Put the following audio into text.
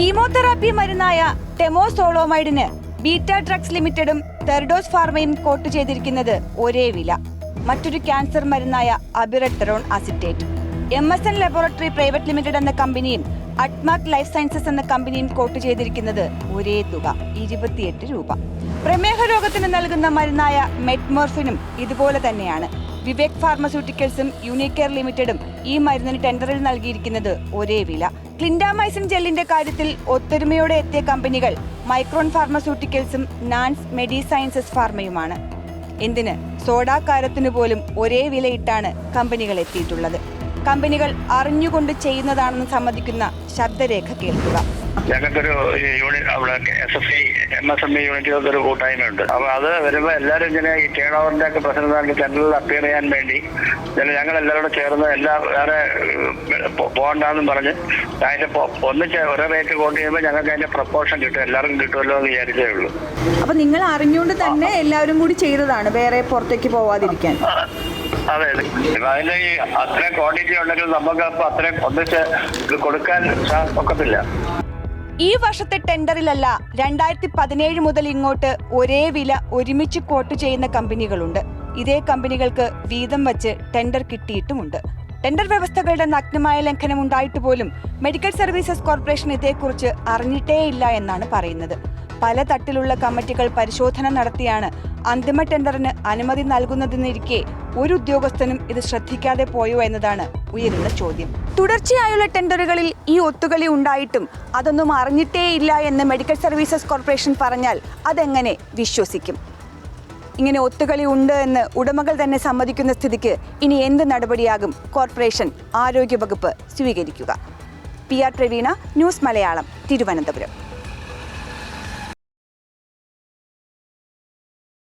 Chemotherapy മരുന്നായ ടെമോസോളോമൈഡിന് beta drugs ലിമിറ്റഡും തെർഡോസ് ഫാർമയും കോട്ട് ചെയ്തിരിക്കുന്നത് ഒരേ വില. മറ്റൊരു cancer മരുന്നായ abiraterone acetate. M S N laboratory private limited എന്ന കമ്പനിയും അഡ്മാക് ലൈഫ് സയൻസസ് എന്ന കമ്പനിയും കോട്ട് ചെയ്തിരിക്കുന്നത് ഒരേ തുക ഇരുപത്തിയെട്ട് രൂപ. പ്രമേഹ രോഗത്തിന് നൽകുന്ന മരുന്നായ മെറ്റ്മോർഫിനും ഇതുപോലെ തന്നെയാണ്. വിവേക് ഫാർമസ്യൂട്ടിക്കൽസും യൂണിക്കെയർ ലിമിറ്റഡും ഈ മരുന്നിന് ടെൻഡറിൽ നൽകിയിരിക്കുന്നത് ഒരേ വില. ക്ലിൻഡാമൈസിൻ ജെല്ലിന്റെ കാര്യത്തിൽ ഒത്തൊരുമയോടെ എത്തിയ കമ്പനികൾ മൈക്രോൺ ഫാർമസ്യൂട്ടിക്കൽസും നാൻസ് മെഡിസയൻസസ് ഫാർമയുമാണ്. എന്തിന്? സോഡാ കാരത്തിനു പോലും ഒരേ വിലയിട്ടാണ് കമ്പനികൾ എത്തിയിട്ടുള്ളത്. കമ്പനികൾ അറിഞ്ഞുകൊണ്ട് ചെയ്യുന്നതാണെന്ന് സമ്മതിക്കുന്ന ശബ്ദരേഖ കേൾക്കുക. ഞങ്ങൾക്കൊരു യൂണിറ്റ് അവിടെ S S C M S M E unit ഒരു കൂട്ടായ്മയുണ്ട്. അപ്പൊ അത് വരുമ്പോൾ എല്ലാവരും ഇങ്ങനെ ഈ ടേൺ ഓവറിന്റെ ഒക്കെ പ്രശ്നം ടെൻഡറിൽ അപ്പിയർ ചെയ്യാൻ വേണ്ടി. ഞങ്ങൾ എല്ലാവരും ചേർന്ന് എല്ലാ വേറെ പോകണ്ടെന്നും പറഞ്ഞ് അതിന്റെ ഒന്നിച്ച് ഒരേ റേറ്റ് കോട്ട് ചെയ്യുമ്പോൾ ഞങ്ങൾക്ക് അതിന്റെ പ്രപ്പോർഷൻ കിട്ടും. എല്ലാവർക്കും കിട്ടുമല്ലോ എന്ന് വിചാരിച്ചേ ഉള്ളൂ. അപ്പൊ നിങ്ങൾ അറിഞ്ഞുകൊണ്ട് തന്നെ എല്ലാവരും കൂടി ചെയ്തതാണ് വേറെ പുറത്തേക്ക് പോവാതിരിക്കാൻ. അതെ അതിന്റെ ഈ അത്ര ക്വാണ്ടിറ്റി ഉണ്ടെങ്കിൽ നമുക്ക് അപ്പൊ അത്രയും ഒന്നിച്ച് കൊടുക്കാൻ ഒക്കത്തില്ല. ഈ വർഷത്തെ ടെൻഡറിലല്ല രണ്ടായിരത്തി പതിനേഴ് മുതൽ ഇങ്ങോട്ട് ഒരേ വില ഒരുമിച്ച് കോട്ട് ചെയ്യുന്ന കമ്പനികളുണ്ട്. ഇതേ കമ്പനികൾക്ക് വീതം വച്ച് ടെൻഡർ കിട്ടിയിട്ടുമുണ്ട്. ടെൻഡർ വ്യവസ്ഥകളുടെ നഗ്നമായ ലംഘനം ഉണ്ടായിട്ട് പോലും മെഡിക്കൽ സർവീസസ് കോർപ്പറേഷൻ ഇതേക്കുറിച്ച് അറിഞ്ഞിട്ടേയില്ല എന്നാണ് പറയുന്നത്. പല തട്ടിലുള്ള കമ്മിറ്റികൾ പരിശോധന നടത്തിയാണ് അന്തിമ ടെൻഡറിന് അനുമതി നൽകുന്നതിനിരിക്കെ ഒരു ഉദ്യോഗസ്ഥനും ഇത് ശ്രദ്ധിക്കാതെ പോയോ എന്നതാണ് ഉയരുന്ന ചോദ്യം. തുടർച്ചയായുള്ള ടെൻഡറുകളിൽ ഈ ഒത്തുകളി ഉണ്ടായിട്ടും അതൊന്നും അറിഞ്ഞിട്ടേയില്ല എന്ന് മെഡിക്കൽ സർവീസസ് കോർപ്പറേഷൻ പറഞ്ഞാൽ അതെങ്ങനെ വിശ്വസിക്കും? ഇങ്ങനെ ഒത്തുകളി ഉണ്ട് എന്ന് ഉടമകൾ തന്നെ സമ്മതിക്കുന്ന സ്ഥിതിക്ക് ഇനി എന്ത് നടപടിയാകും? കോർപ്പറേഷൻ ആരോഗ്യവകുപ്പ് സ്വീകരിക്കുക. P R Praveena news Malayalam Thiruvananthapuram.